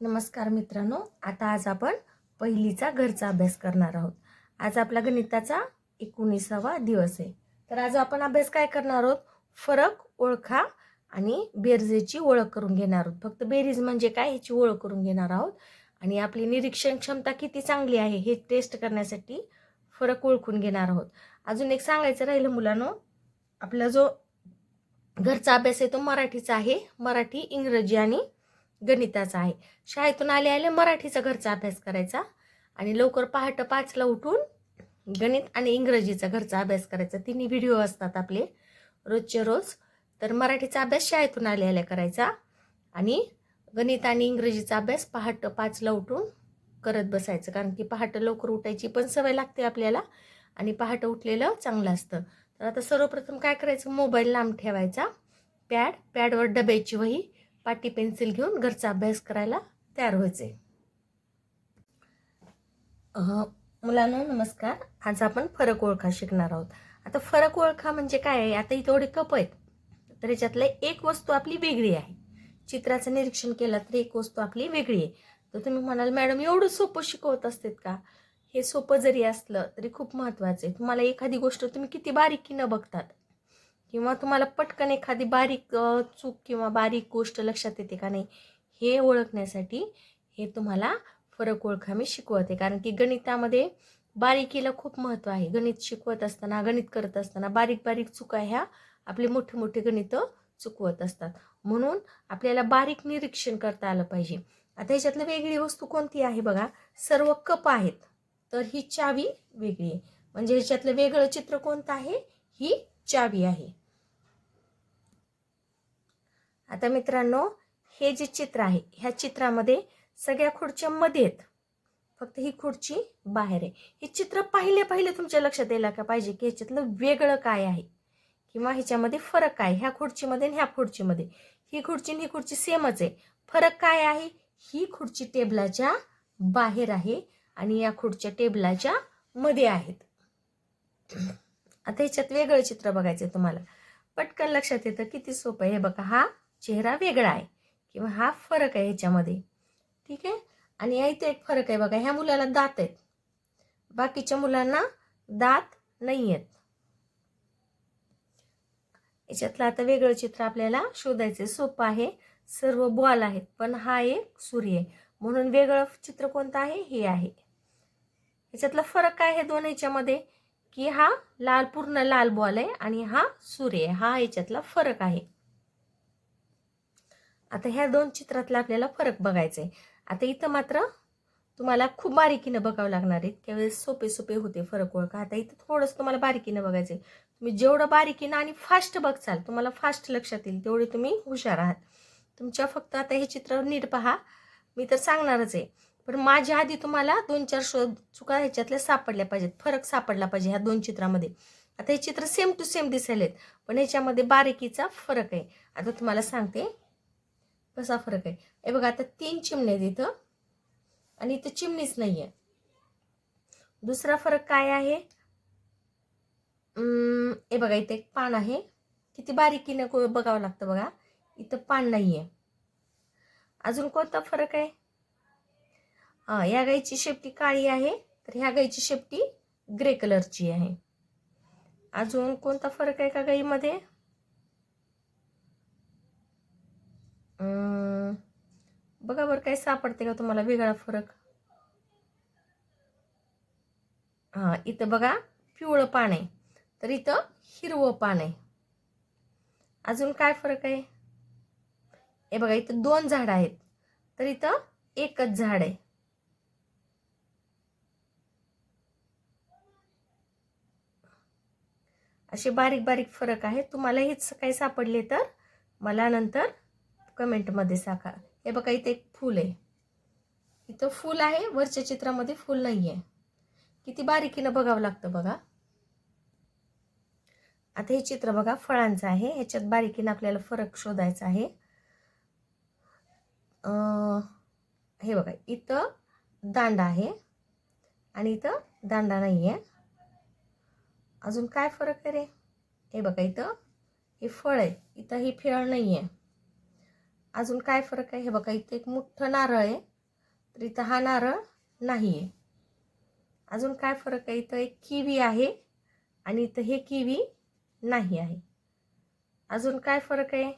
नमस्कार मित्रांनो आता आज आपण पहिलीचा घरचा अभ्यास करणार आहोत. आज आपला गणिताचा एकोणीसावा दिवस आहे. तर आज आपण अभ्यास काय करणार आहोत? फरक ओळखा आणि बेरजेची ओळख करून घेणार आहोत. फक्त बेरीज म्हणजे काय? ह्याची ओळख करून घेणार आहोत. आणि आपली निरीक्षण क्षमता किती चांगली आहे हे टेस्ट करण्यासाठी फरक ओळखून घेणार आहोत. अजून एक सांगायचं राहिलं मुलांनो आपला जो घरचा अभ्यास आहे तो मराठीचा आहे. मराठी इंग्रजी आणि गणिताचा आहे. शाळेतून आले आले मराठीचा घरचा अभ्यास करायचा आणि लवकर पहाटं पाचला उठून गणित आणि इंग्रजीचा घरचा अभ्यास करायचा. तिन्ही व्हिडिओ असतात आपले रोजचे रोज. तर मराठीचा अभ्यास शाळेतून आले आल्या करायचा आणि गणित आणि इंग्रजीचा अभ्यास पहाटं पाचला उठून करत बसायचं. कारण की पहाटं लवकर उठायची पण सवय लागते आपल्याला आणि पहाटं उठलेलं चांगलं असतं. तर आता सर्वप्रथम काय करायचं? मोबाईल लांब ठेवायचा. पॅड पॅडवर डब्याची वही पाटी पेन्सिल घेऊन घरचा अभ्यास करायला तयार व्हायचे. मुलांना मुलांनो नमस्कार. आज आपण फरक ओळखा शिकणार आहोत. आता फरक ओळखा म्हणजे काय आहे? आता इथे थोडे कप आहेत तर याच्यातलं एक वस्तू आपली वेगळी आहे. चित्राचं निरीक्षण केलं तर एक वस्तू आपली वेगळी आहे. तर तुम्ही म्हणाल मॅडम एवढं सोपं शिकवत असतात का? हे सोपं जरी असलं तरी खूप महत्त्वाचं आहे. तुम्हाला एखादी गोष्ट तुम्ही किती बारीकीनं बघतात किंवा तुम्हाला पटकन एखादी बारीक चूक किंवा बारीक गोष्ट लक्षात येते का नाही हे ओळखण्यासाठी हे तुम्हाला फरक ओळखा मी शिकवते. कारण की गणितामध्ये बारीकीला खूप महत्त्व आहे. गणित शिकवत असताना गणित करत असताना बारीक बारीक चुका ह्या आपले मोठे मोठे गणितं चुकवत असतात. म्हणून आपल्याला बारीक निरीक्षण करता आलं पाहिजे. आता ह्याच्यातलं वेगळी वस्तू कोणती आहे बघा? सर्व कप आहेत तर ही चावी वेगळी आहे. म्हणजे ह्याच्यातलं वेगळं चित्र कोणतं आहे? ही चावी आहे. आता मित्रांनो हे जे चित्र आहे ह्या चित्रामध्ये सगळ्या खुर्च्या मध्ये आहेत. फक्त ही खुर्ची बाहेर आहे. हे चित्र पाहिले पाहिले तुमच्या लक्षात यायला का पाहिजे की ह्याच्यातलं वेगळं काय आहे? किंवा ह्याच्यामध्ये फरक काय? ह्या खुर्चीमध्ये आणि ह्या खुर्चीमध्ये. ही खुर्ची आणि ही खुर्ची सेमच आहे. फरक काय आहे? ही खुर्ची टेबलाच्या बाहेर आहे आणि या खुर्च्या टेबलाच्या मध्ये आहेत. आता ह्याच्यात वेगळं चित्र बघायचं तुम्हाला. पटकन लक्षात येतं किती सोपं आहे. हे बघा हा चेहरा वेगळा आहे किंवा हा फरक आहे ह्याच्यामध्ये. ठीक आहे? आणि या इथे एक फरक आहे बघा ह्या मुलाला दात आहेत. बाकीच्या मुलांना दात नाही आहेत. याच्यातलं आता वेगळं चित्र आपल्याला शोधायचं सोपं आहे. सर्व बॉल आहेत पण हा एक सूर्य आहे. म्हणून वेगळं चित्र कोणतं आहे? हे आहे. याच्यातला फरक काय आहे दोन ह्याच्यामध्ये की हा लाल पूर्ण लाल बॉल आहे आणि हा सूर्य आहे. हा याच्यातला फरक आहे. आता ह्या दोन चित्रातला आपल्याला फरक बघायचा आहे. आता इथं मात्र तुम्हाला खूप बारीकीनं बघावं लागणार आहे. त्यावेळेस सोपे सोपे होते फरक ओळखा. आता इथं थोडंसं तुम्हाला बारीकीनं बघायचं आहे. तुम्ही जेवढं बारीकीनं आणि फास्ट बघचाल तुम्हाला फास्ट लक्षात येईल तेवढे तुम्ही हुशार आहात. तुमच्या फक्त आता हे चित्र नीट पहा. मी तर सांगणारच आहे. पण माझ्या आधी तुम्हाला दोन चार शोध चुका ह्याच्यातल्या सापडल्या पाहिजेत. फरक सापडला पाहिजे ह्या दोन चित्रामध्ये. आता हे चित्र सेम टू सेम दिसायलेत पण ह्याच्यामध्ये बारीकीचा फरक आहे. आता तुम्हाला सांगते कसा फरक आहे. हे बघा आता तीन चिमणे आहेत इथं आणि इथं चिमणीच नाही आहे दुसरा फरक काय आहे? हे बघा इथं एक पान आहे. किती बारीकीनं को- बघावं लागतं बघा. इथं पान नाही आहे अजून कोणता फरक आहे? हां या गाईची शेपटी काळी आहे तर ह्या गाईची शेपटी ग्रे कलरची आहे. अजून कोणता फरक आहे का गाईमध्ये? बघा बरं काय सापडते का तुम्हाला? वेगळा फरक. हां इथं बघा पिवळं पान आहे. तर इथं हिरवं पान आहे. अजून काय फरक आहे? हे बघा इथं दोन झाडं आहेत. तर इथं एकच झाड आहे. असे बारीक बारीक फरक आहे तुम्हाला हेच काही सापडले तर मला नंतर कमेंटमध्ये सांगा. हे बघा इथे एक फूल आहे. इथं फूल आहे वरच्या चित्रामध्ये फूल नाही आहे किती बारीकीनं बघावं लागतं बघा. आता हे चित्र बघा फळांचं आहे. ह्याच्यात बारीकीनं आपल्याला फरक शोधायचा आहे. हे बघा इथं दांडा आहे आणि इथं दांडा नाही आहे अजून काय फरक आहे रे? हे बघा इथं. हे फळ आहे. इथं ही फळ नाही आहे अजून काय फरक आहे? हे बघा इथं एक मोठं नारळ आहे. तर इथं हा नारळ नाही आहे अजून काय फरक आहे? इथं एक किवी आहे आणि इथं हे किवी नाही आहे. अजून काय फरक आहे?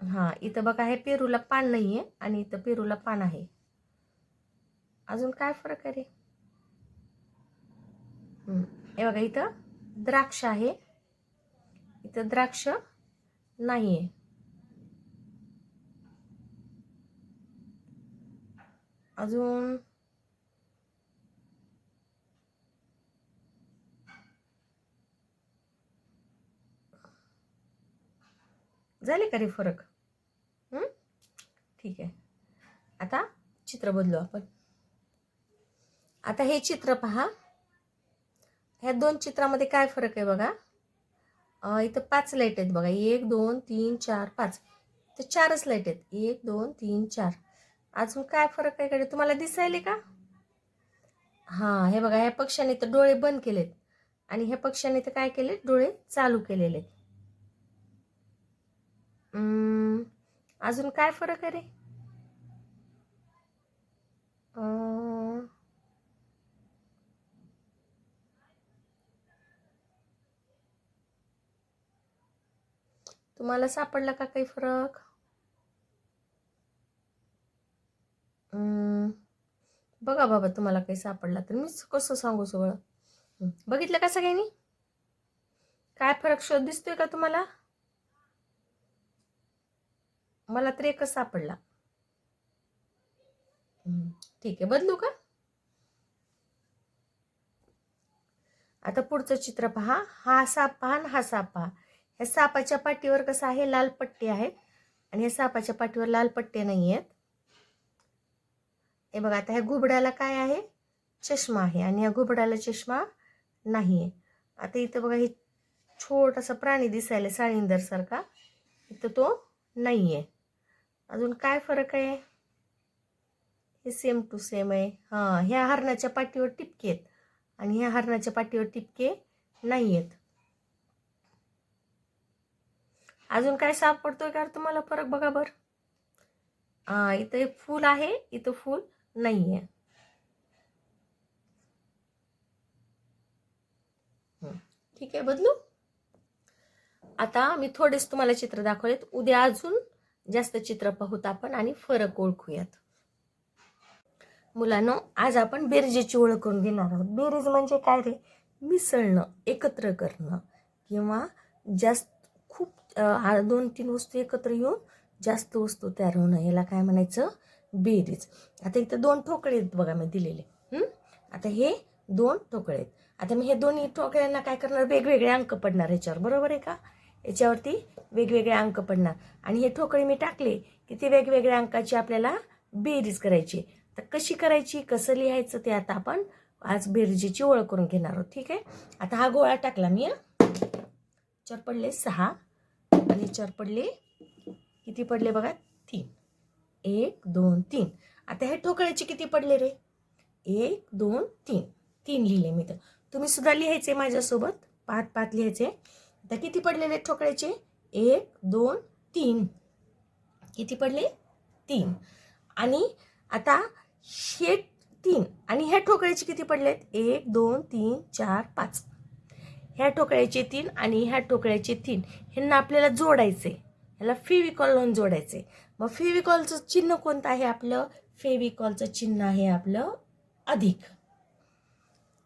हां इथं बघा हे पेरूला पान नाही आहे आणि इथं पेरूला पान आहे. अजून काय फरक आहे रे? हे बघा इथं द्राक्ष आहे. इथं द्राक्ष नाही आहे अजून झाले का रे फरक? ठीक आहे. आता चित्र बदलू आपण. आता हे चित्र पहा. ह्या दोन चित्रामध्ये काय फरक आहे बघा? इथं पाच लाइट आहेत बघा. एक दोन तीन चार पाच. तर चारच लाइट आहेत. एक दोन तीन चार. अजून काय फरक आहे कडे तुम्हाला दिसायले का? हां हे बघा ह्या पक्षाने तर डोळे बंद केलेत. आणि ह्या पक्षाने तर काय केले डोळे चालू केलेले आहेत. अजून काय फरक आहे रे अं, तुम्हाला सापडला का काही फरक? हम्म, बघा बाबा तुम्हाला काही सापडला तर मीच कसं सांगू सगळं? बघितलं का सगळ्यांनी? काय फरक शोध दिसतोय का तुम्हाला? मला तर एकच सापडला. ठीक आहे बदलू का? आता पुढचं चित्र पहा. हा साप पहा आणि हा साप पहा. ह्या सापाच्या पाठीवर कसं आहे? लाल पट्टी आहेत आणि हे सापाच्या पाठीवर लाल पट्टे नाही आहेत हे बघा आता ह्या घुबडाला काय आहे? चष्मा आहे. आणि या घुबडाला चष्मा नाही आहे आता इथं बघा हे छोटासा प्राणी दिसायला साळींदरसारखा इथं तो नाही आहे अजून काय फरक आहे? हे सेम टू सेम आहे. हां ह्या हरणाच्या पाठीवर टिपके आहेत. आणि ह्या हरणाच्या पाठीवर टिपके नाही आहेत अजून काय सापडतोय का तुम्हाला फरक बघा बरं? हां इथं एक फूल आहे इथं फूल नाही आहे ठीक आहे बदलू? आता मी थोडेच तुम्हाला चित्र दाखवलेत. उद्या अजून जास्त चित्र पाहूत आपण आणि फरक ओळखूयात. मुलांनो आज आपण बेरजेची ओळख करून घेणार आहोत. बेरीज म्हणजे काय रे? मिसळणं एकत्र करणं किंवा जास्त दोन तीन वस्तू एकत्र येऊन जास्त वस्तू तयार होणं याला काय म्हणायचं? बेरीज. आता इथं दोन ठोकळे आहेत बघा मी दिलेले. आता हे दोन ठोकळे आहेत. आता मी हे दोन्ही ठोकळ्यांना काय करणार? वेगवेगळे अंक पडणार ह्याच्यावर. बरोबर आहे का? याच्यावरती वेगवेगळे अंक पडणार. आणि हे ठोकळे मी टाकले की ते वेगवेगळ्या अंकाची आपल्याला बेरीज करायची तर कशी करायची? कसं लिहायचं ते आता आपण आज बेरजेची ओळख करून घेणार आहोत. ठीक आहे? आता हा गोळा टाकला मी हं. चार पडले सहा आणि चार पडले. किती पडले बघा? तीन. एक दोन तीन. आता हे ठोकळ्याचे किती पडले रे? एक दोन तीन. तीन लिहिले मी तर. तुम्ही सुद्धा लिहायचे माझ्यासोबत. पाच पाच लिहायचे. आता किती पडलेले ठोकळ्याचे? एक दोन तीन. किती पडले? तीन. आणि आता हे तीन आणि ह्या ठोकळ्याचे किती पडलेत? एक दोन तीन चार पाच. ह्या ठोकळ्याचे तीन आणि ह्या ठोकळ्याचे तीन. ह्यांना आपल्याला जोडायचे ह्याला फेविकॉल लावून जोडायचे मग फेविकॉलचं चिन्ह कोणतं आहे आपलं? फेविकॉलचं चिन्ह आहे आपलं अधिक.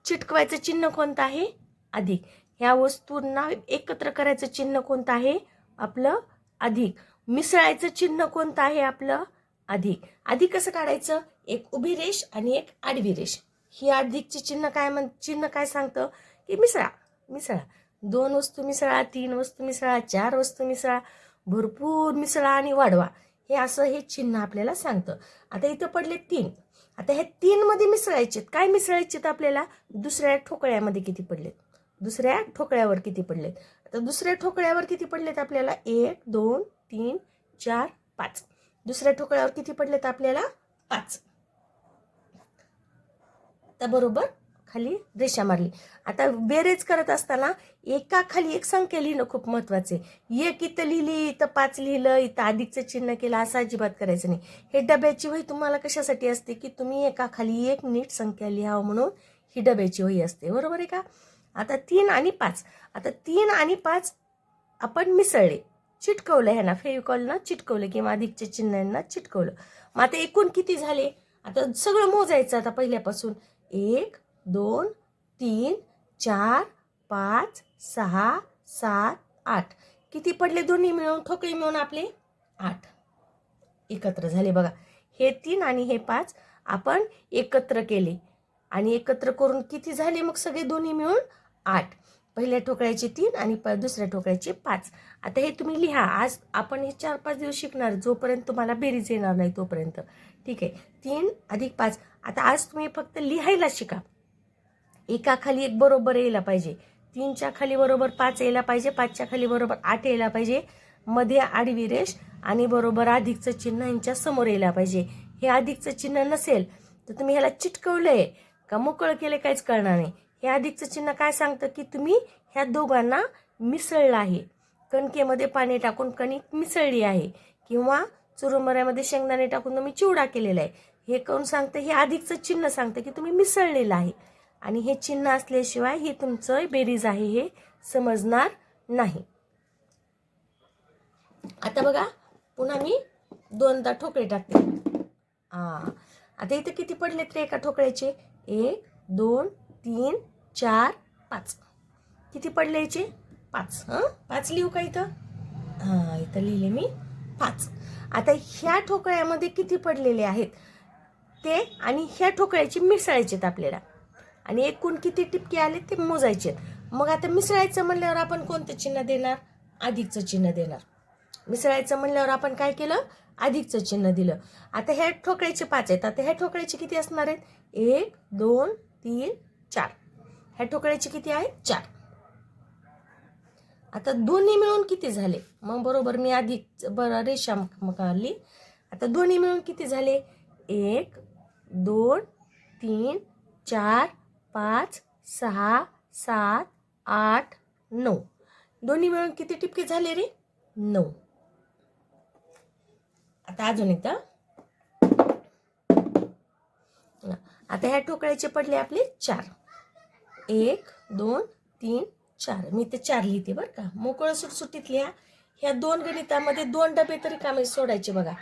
चिटकवायचं चिन्ह कोणतं आहे? अधिक. ह्या वस्तूंना एकत्र करायचं चिन्ह कोणतं आहे? आपलं अधिक. मिसळायचं चिन्ह कोणतं आहे? आपलं अधिक. अधिक कसं काढायचं? एक उभी रेष आणि एक आडवी रेष. ही अधिकचे चिन्ह काय म्हण चिन्ह काय सांगतं? की मिसळा. मिसळा. दोन वस्तू मिसळा तीन वस्तू मिसळा चार वस्तू मिसळा. भरपूर मिसळा आणि वाढवा. हे असं हे चिन्ह आपल्याला सांगतं. आता इथं पडले तीन. आता हे तीनमध्ये मिसळायचे काय मिसळायचे आपल्याला? दुसऱ्या ठोकळ्यामध्ये किती पडलेत? दुसऱ्या ठोकळ्यावर किती पडलेत? आता दुसऱ्या ठोकळ्यावर किती पडलेत आपल्याला? एक दोन तीन चार पाच. दुसऱ्या ठोकळ्यावर किती पडलेत आपल्याला? पाच. आता बरोबर? खाली रेषा मारली. आता बेरेज करत असताना एका खाली एक संख्या लिहिणं खूप महत्त्वाचं आहे एक इथं लिहिली इथं पाच लिहिलं इथं अधिकचं चिन्ह केलं असं अजिबात करायचं नाही. हे डब्याची वही तुम्हाला कशासाठी असते की तुम्ही एका खाली एक नीट संख्या लिहावं म्हणून ही डब्याची वही असते. बरोबर आहे का? आता तीन आणि पाच. आता तीन आणि पाच आपण मिसळले चिटकवलं ह्यांना. फेविकॉलनं चिटकवलं किंवा अधिकच्या चिन्हांना चिटकवलं. मग आता एकूण किती झाले? आता सगळं मोजायचं आता पहिल्यापासून. एक दोन तीन चार पाच सहा सात आठ. किती पडले दोन्ही मिळून? ठोकळे मिळून आपले आठ. एकत्र झाले बघा. हे तीन आणि हे पाच आपण एकत्र केले. आणि एकत्र करून किती झाले मग सगळे दोन्ही मिळून आठ? पहिल्या ठोकळ्याचे तीन आणि प दुसऱ्या ठोकळ्याचे पाच. आता हे तुम्ही लिहा. आज आपण हे चार पाच दिवस शिकणार. जोपर्यंत तुम्हाला बेरीज येणार नाही तोपर्यंत. ठीक आहे. तीन अधिक पाच. आता आज तुम्ही फक्त लिहायला शिका. एका खाली एक बरोबर यायला पाहिजे. तीनच्या खाली बरोबर पाच यायला पाहिजे पाचच्या खाली बरोबर आठ यायला पाहिजे. मध्ये आडवी रेष आणि बरोबर अधिकचं चिन्ह यांच्या समोर यायला पाहिजे. हे अधिकचं चिन्ह नसेल तर तुम्ही ह्याला चिटकवलंय. का मोकळं केलं काहीच कळणार नाही. हे अधिकचं चिन्ह काय सांगतं की तुम्ही ह्या दोघांना मिसळलं आहे. कणकेमध्ये पाणी टाकून कणिक मिसळली आहे. किंवा चुरुमऱ्यामध्ये शेंगदाणे टाकून तुम्ही चिवडा केलेला आहे. हे कोण सांगतं? हे अधिकचं चिन्ह सांगतं की तुम्ही मिसळलेलं आहे. आणि हे चिन्ह असल्याशिवाय हे तुमचं बेरीज आहे हे समजणार नाही. आता बघा पुन्हा मी दोनदा ठोकळे टाकते. हां आता इथं किती पडले तरी एका ठोकळ्याचे? एक दोन तीन चार पाच. किती पडले याचे? पाच. हां? पाच लिहू का इथं? हां इथं लिहिले मी पाच. आता ह्या ठोकळ्यामध्ये किती पडलेले आहेत? ते आणि ह्या ठोकळ्याचे मिसळायचे आहेत आपल्याला. आणि एकूण किती टिपके आले ते मोजायचे आहेत. मग आता मिसळायचं म्हणल्यावर आपण कोणतं चिन्ह देणार? अधिकचं चिन्ह देणार. मिसळायचं म्हणल्यावर आपण काय केलं? अधिकचं चिन्ह दिलं. आता ह्या ठोकळ्याचे पाच आहेत. आता ह्या ठोकळ्याचे किती असणार आहेत? एक दोन तीन चार. ह्या ठोकळ्याचे किती आहेत? चार. आता दोन्ही मिळून किती झाले? मग बरोबर मी आधी बरं रेषा मकाली काढली आता दोन्ही मिळून किती झाले? एक दोन तीन चार पाच सहा सात आठ नऊ. दोन्ही मिळून किती टिपके झाले रे? नऊ. आता अजून एकदा. आता ह्या ठोकळ्याचे पडले आपले चार. एक दोन तीन चार. मी ते चार लिहिते बरं का. मोकळं सुटसुटीत लिहा. ह्या दोन गणितामध्ये दोन डबे तरी कामे सोडायचे बघा.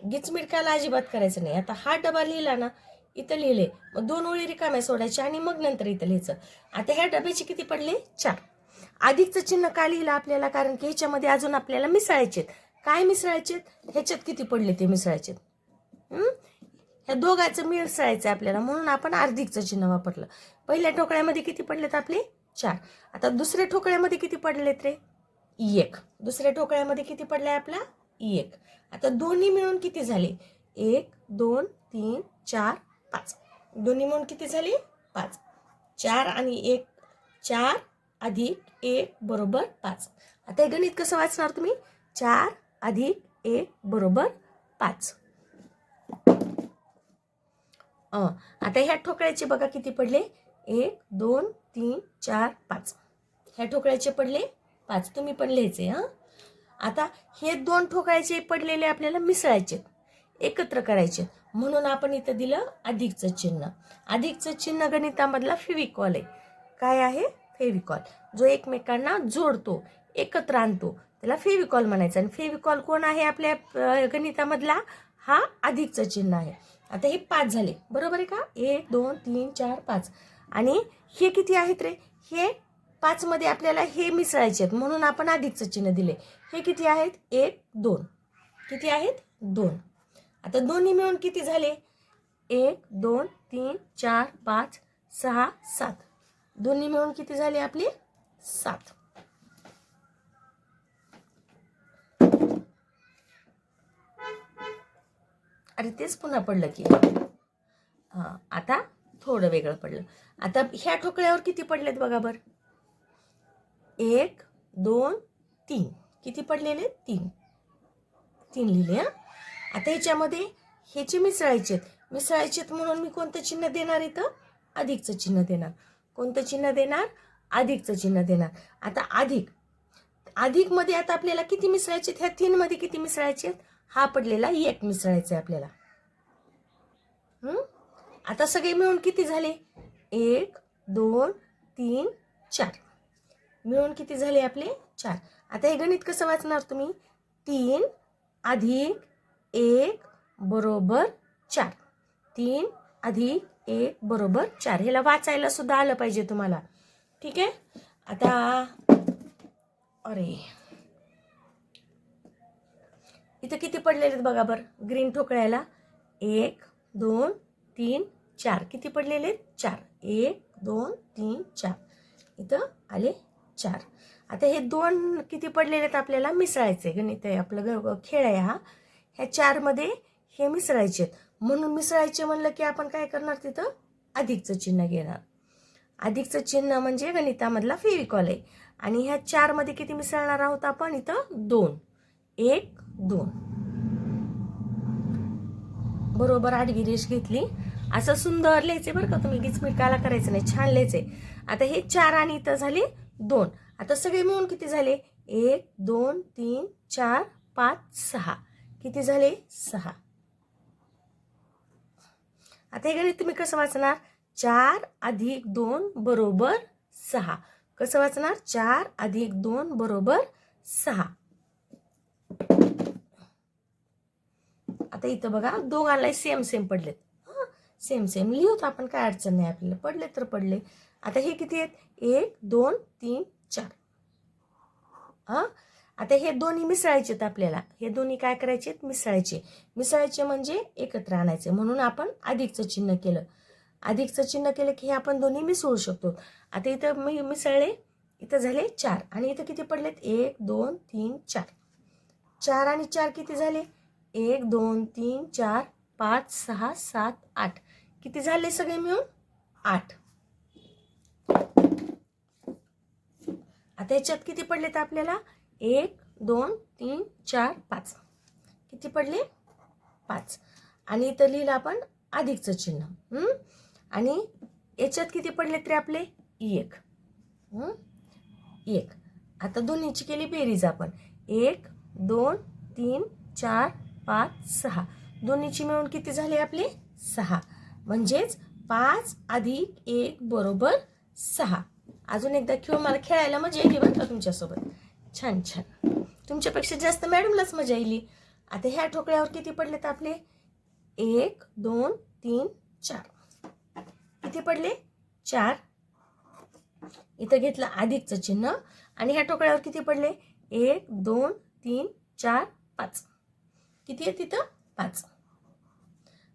गिचमिटकाला अजिबात करायचं नाही. आता हा डबा लिहिला ना इथं लिहिले. मग दोन ओळी रिकाम्या सोडायचे आणि मग नंतर इथं लिहायचं. आता ह्या डब्याचे किती पडले? चार. अधिकचं चिन्ह का लिहिलं आपल्याला? कारण की ह्याच्यामध्ये अजून आपल्याला मिसळायचे काय मिसळायचे ह्याच्यात किती पडले ते मिसळायचे ह्या दोघांचं मिसळायचं आपल्याला. म्हणून आपण अर्धिकचं चिन्ह वापरलं. पहिल्या ठोकळ्यामध्ये किती पडलेत आपले? चार. आता दुसऱ्या ठोकळ्यामध्ये किती पडलेत रे? एक. दुसऱ्या ठोकळ्यामध्ये किती पडले आपला? एक. आता दोन्ही मिळून किती झाले? एक दोन तीन चार पाच. दोन्ही म्हणून किती झाली? पाच. चार आणि एक चार अधिक एक बरोबर पाच. आता हे गणित कसं वाचणार तुम्ही? चार अधिक एक बरोबर पाच. अं, आता ह्या ठोकळ्याचे बघा किती पडले? एक दोन तीन चार पाच. ह्या ठोकळ्याचे पडले? पाच. तुम्ही पण लिहायचे हां? आता हे दोन ठोकळ्याचे पडलेले आपल्याला मिसळायचे एकत्र करायचे म्हणून आपण इथं दिलं अधिकचं चिन्ह. अधिकचं चिन्ह गणितामधला फेविकॉल आहे. काय आहे? फेविकॉल. जो एकमेकांना जोडतो एकत्र आणतो. त्याला फेविकॉल म्हणायचं. आणि फेविकॉल कोण आहे आपल्या गणितामधला? हा अधिकचं चिन्ह आहे. आता हे पाच झाले. बरोबर आहे का? एक दोन तीन चार पाच. आणि हे किती आहेत रे? हे पाचमध्ये आपल्याला हे मिसळायचे आहेत. म्हणून आपण अधिकचं चिन्ह दिले. हे किती आहेत? एक दोन. किती आहेत? दोन. आता दोन्ही मिळून किती झाले? एक दोन तीन चार पाच सहा सात. दोन्ही मिळून किती झाले आपले? सात. अरे तेच पुन्हा पडलं की. हां आता थोडं वेगळं पडलं. आता ह्या ठोकळ्यावर किती पडलेत बघा बरं? एक दोन तीन. किती पडलेले? तीन. तीन लिहिले हां? आता ह्याच्यामध्ये ह्याचे मिसळायचे आहेत मिसळायचे आहेत म्हणून मी कोणतं चिन्ह देणार इथं? अधिकचं चिन्ह देणार. कोणतं चिन्ह देणार? अधिकचं चिन्ह देणार. आता अधिक. अधिकमध्ये आता आपल्याला किती मिसळायचे आहेत? ह्या तीनमध्ये किती मिसळायचे आहेत? हा पडलेला एक मिसळायचा आहे आपल्याला. आता सगळे मिळून किती झाले? एक दोन तीन चार. मिळून किती झाले आपले? चार. आता हे गणित कसं वाचणार तुम्ही? तीन अधिक एक बरोबर चार. तीन अधिक एक बरोबर चार. ह्याला वाचायला सुद्धा आलं पाहिजे तुम्हाला. ठीक आहे? आता अरे. इथं किती पडलेले आहेत बघा बरं. ग्रीन ठोकळ्याला एक दोन तीन चार. किती पडलेले आहेत चार. एक दोन तीन चार. इथं आले चार. आता हे दोन किती पडलेले आहेत आपल्याला मिसळायचे गणित आहे. आपलं ग- खेळ आहे हा. ह्या चारमध्ये हे मिसळायचे आहेत. म्हणून मिसळायचे म्हणलं की आपण काय करणार तिथं? अधिकचं चिन्ह घेणार. अधिकचं चिन्ह म्हणजे गणितामधला फेविकॉल आहे. आणि ह्या चारमध्ये किती मिसळणार आहोत आपण? इथं दोन. एक दोन. बरोबर आडवी रेष घेतली. असं सुंदर लिहायचे बरं का तुम्ही. गिचमिटकाला करायचं नाही. छान लिहायचे आता हे चार आणि इथं झाले दोन. आता सगळे मिळून किती झाले? एक दोन तीन चार पाच सहा. किती झाले? सहा. आता हे गणित तुम्ही कसं वाचणार? चार अधिक दोन बरोबर सहा. कसं वाचणार? चार अधिक दोन बरोबर सहा. आता इथं बघा दोघांना सेम सेम पडलेत. सेम सेम लिहूत आपण काय अडचण नाही आपल्याला. पडले तर पडले. आता हे किती आहेत? एक दोन तीन चार. हा? आता हे दोन्ही मिसळायचे आपल्याला. हे दोन्ही काय करायचे मिसळायचे. मिसळायचे म्हणजे एकत्र आणायचे. म्हणून आपण अधिकचं चिन्ह केलं. अधिकचं चिन्ह केलं की हे आपण दोन्ही मिसळू शकतो. आता इथं मी मिसळले इथं झाले चार. आणि इथं किती पडलेत? एक दोन तीन चार. चार आणि चार किती झाले? एक दोन तीन चार पाच सहा सात आठ. किती झाले सगळे मिळून? आठ. आता ह्याच्यात किती पडलेत आपल्याला? एक दोन तीन चार पाच. किती पडले? पाच. आणि इथं लिहिलं आपण अधिकचं चिन्ह. आणि याच्यात किती पडले तरी आपले? एक. एक. आता दोन्हीची केली बेरीज आपण. एक दोन तीन चार पाच सहा. दोन्हीची मिळून किती झाले आपले? सहा. म्हणजेच पाच अधिक एक बरोबर सहा. अजून एकदा खेळ मला खेळायला मजा येईल बरं का तुमच्यासोबत? छान छान. तुमच्यापेक्षा जास्त मॅडमलाच मजा येईल आता ह्या ठोकळ्यावर किती पडलेत आपले? एक दोन तीन चार. किती पडले? चार. इथं घेतलं अधिकचं चिन्ह. आणि ह्या ठोकळ्यावर किती पडले? एक दोन तीन चार पाच. किती आहे तिथं पाच.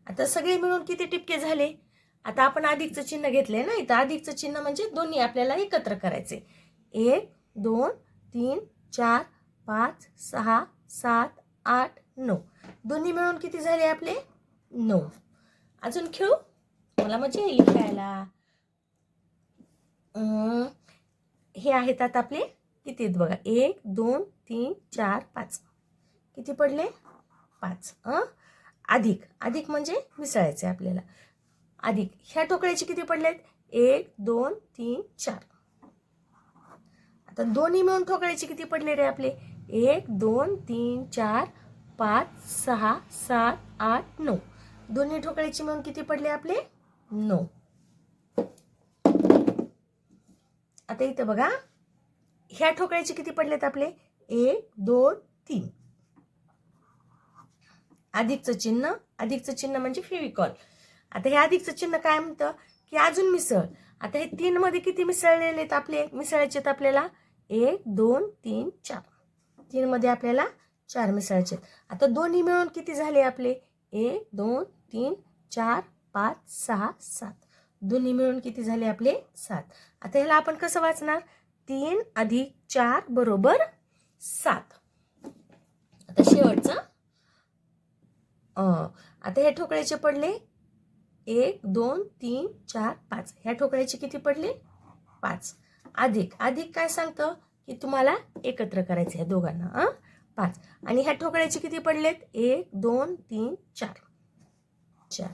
आता सगळे मिळून किती टिपके झाले? आता आपण अधिकचं चिन्ह घेतलंय ना? इथं अधिकचं चिन्ह म्हणजे दोन्ही आपल्याला एकत्र करायचे एक दोन तीन चार पाच सहा सात आठ नऊ. दोन्ही मिळून किती झाले आपले? नऊ. अजून खेळू? मला मजा येईल खेळायला. हे आहेत आता आपले. किती आहेत बघा? एक दोन तीन चार पाच. किती पडले? पाच अं? अधिक. अधिक म्हणजे मिसळायचे आपल्याला. अधिक. ह्या टोकळ्याचे किती पडले आहेत एक दोन तीन चार. तर दोन्ही मिळून ठोकळ्याचे किती पडले रे आपले? एक दोन तीन चार पाच सहा सात आठ नऊ. दोन्ही ठोकळ्याचे मिळून किती पडले आपले? नऊ. आता इथं बघा. ह्या ठोकळ्याचे किती पडलेत आपले? एक दोन तीन. अधिकचं चिन्ह अधिकचं चिन्ह म्हणजे फेविकॉल. आता हे अधिकचं चिन्ह काय म्हणतं? की अजून मिसळ. आता हे तीनमध्ये किती मिसळलेले आहेत आपले? मिसळायचे आहेत आपल्याला? एक दोन तीन चार. तीनमध्ये आपल्याला चार मिसळायचे आहेत. आता दोन्ही मिळून किती झाले आपले? एक दोन तीन चार पाच सहा सात. दोन्ही मिळून किती झाले आपले? सात. आता ह्याला आपण कसं वाचणार? तीन अधिक चार बरोबर सात. आता शेवटचं. आता हे ठोकळ्याचे पडले. एक दोन तीन चार पाच. ह्या ठोकळ्याचे किती पडले? पाच. अधिक अधिक काय सांगतं? की तुम्हाला एकत्र करायचं आहे दोघांना हां पाच. आणि ह्या ठोकळ्याचे किती पडलेत? एक दोन तीन चार. चार.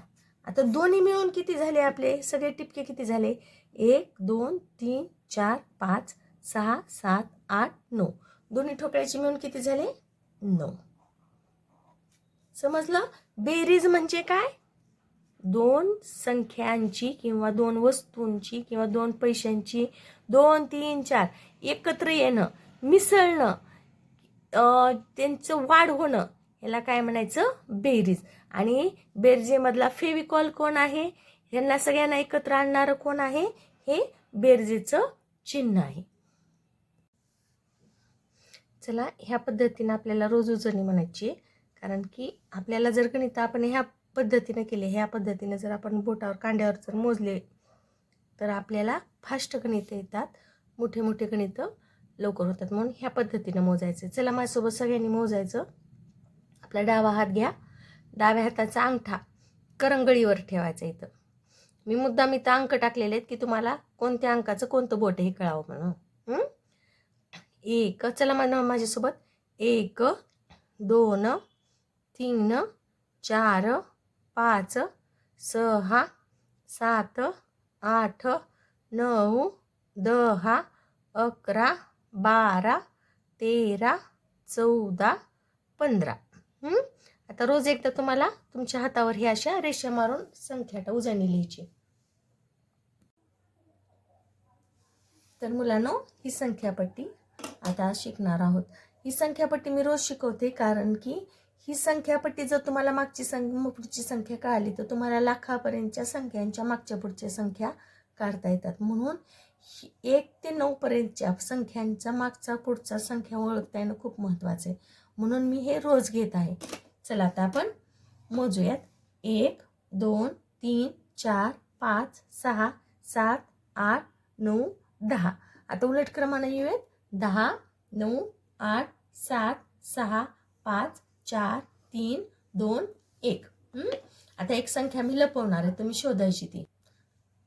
आता दोन्ही मिळून किती झाले आपले? सगळे टिपके किती झाले? एक दोन तीन चार पाच सहा सात आठ नऊ. दोन्ही ठोकळ्याचे मिळून किती झाले? नऊ. समजलं? बेरीज म्हणजे काय? दोन संख्यांची किंवा दोन वस्तूंची किंवा दोन पैशांची दोन तीन चार. एकत्र येणं मिसळणं त्यांचं वाढ होणं ह्याला काय म्हणायचं? बेरीज. आणि बेरजेमधला फेविकॉल कोण आहे? ह्यांना सगळ्यांना एकत्र आणणारं कोण आहे? हे बेरजेचं चिन्ह आहे. चला ह्या पद्धतीनं आपल्याला रोज उजळणी म्हणायची कारण की आपल्याला जर गणित आपण ह्या पद्धतीनं केले ह्या पद्धतीनं जर आपण बोटावर कांड्यावर जर मोजले तर आपल्याला फास्ट गणितं येतात. मोठे मोठे गणित लवकर होतात. म्हणून ह्या पद्धतीनं मोजायचं. चला माझ्यासोबत सगळ्यांनी मोजायचं. आपला डावा हात घ्या. डाव्या हाताचा अंगठा करंगळीवर ठेवायचा इथं. मी मुद्दाम इथं अंक टाकलेले आहेत की तुम्हाला कोणत्या अंकाचं कोणतं बोट हे कळावं म्हणून. एक. चला म्हणा माझ्यासोबत. एक दोन तीन चार पाच सहा सात आठ नऊ दहा अकरा बारा तेरा चौदा पंधरा. आता रोज एकदा तुम्हाला तुमच्या हातावर ही अशा रेषा मारून संख्या उजाणी लिहायची. तर मुलांनो ही संख्यापट्टी आता शिकणार आहोत. ही संख्यापट्टी मी रोज शिकवते कारण की ही संख्यापट्टी जर तुम्हाला मागची संख्या पुढची संख्या कळाली तर तुम्हाला लाखापर्यंतच्या संख्यांच्या मागच्या पुढच्या संख्या काढता येतात. म्हणून ही- एक ते नऊपर्यंतच्या संख्यांचा मागचा पुढचा संख्या ओळखता येणं खूप महत्त्वाचं आहे. म्हणून मी हे रोज घेत आहे. चला आता आपण मोजूयात. एक दोन तीन चार पाच सहा सात आठ नऊ दहा. आता उलट क्रमाने येऊयात. दहा नऊ आठ सात सहा पाच चार तीन दोन एक. आता एक संख्या मी लपवणार आहे तुम्ही शोधायची ती.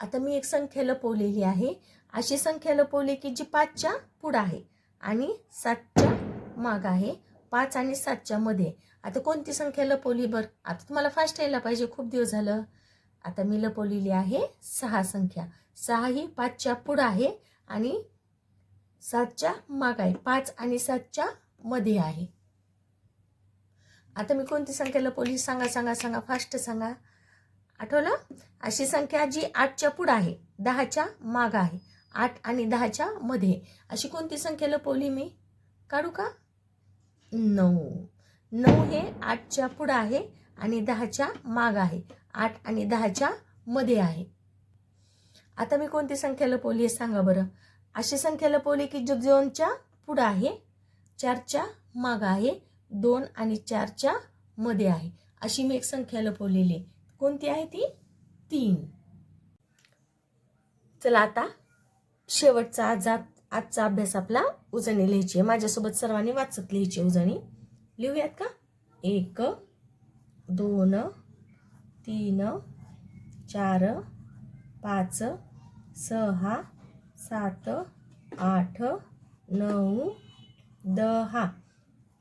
आता मी एक संख्या लपवलेली आहे. अशी संख्या लपवली की जी पाचच्या पुढं आहे आणि सातच्या माग आहे. पाच आणि सातच्या मध्ये. आता कोणती संख्या लपवली बरं? आता तुम्हाला फास्ट यायला पाहिजे खूप दिवस झालं. आता मी लपवलेली आहे सहा संख्या. सहा ही पाचच्या पुढं आहे आणि सातच्या माग आहे. पाच आणि सातच्या मध्ये आहे. आता मी कोणती संख्या लपवली सांगा सांगा सांगा फास्ट सांगा? आठवलं? अशी संख्या जी आठच्या पुढं आहे दहाच्या माग आहे आठ आणि दहाच्या मध्ये. अशी कोणती संख्या लपवली मी? काढू का? नऊ. नऊ हे आठच्या पुढं आहे आणि दहाच्या माग आहे. आठ आणि दहाच्या मध्ये आहे. आता मी कोणती संख्या लपवली आहे सांगा बरं. अशी संख्या लपवली की जो दोनच्या पुढं आहे चारच्या माग आहे दोन आणि चारच्या मध्ये आहे. अशी मी एक संख्या लपवलेली आहे. कोणती आहे ती? तीन. चला आता शेवटचा आज आजचा अभ्यास आपला उजणी लिहायची आहे. माझ्यासोबत सर्वांनी वाचत लिहायची उजणी लिहूयात का? एक दोन तीन चार पाच सहा सात आठ नऊ दहा.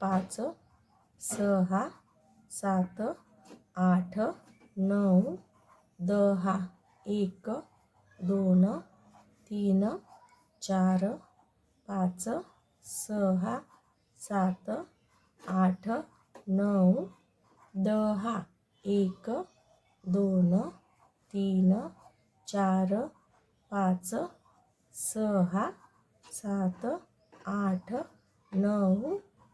पाच सहा सात आठ नऊ दहा एक दोन तीन चार पाच सहा सात आठ नऊ दहा एक दोन तीन चार पाच सहा सात आठ नऊ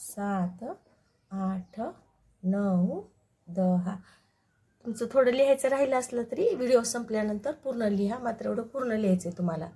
सात आठ नऊ दहा. तुमचं थोडं लिहायचं राहिलं असलं तरी व्हिडिओ संपल्यानंतर पूर्ण लिहा. मात्र एवढं पूर्ण लिहायचं आहे तुम्हाला.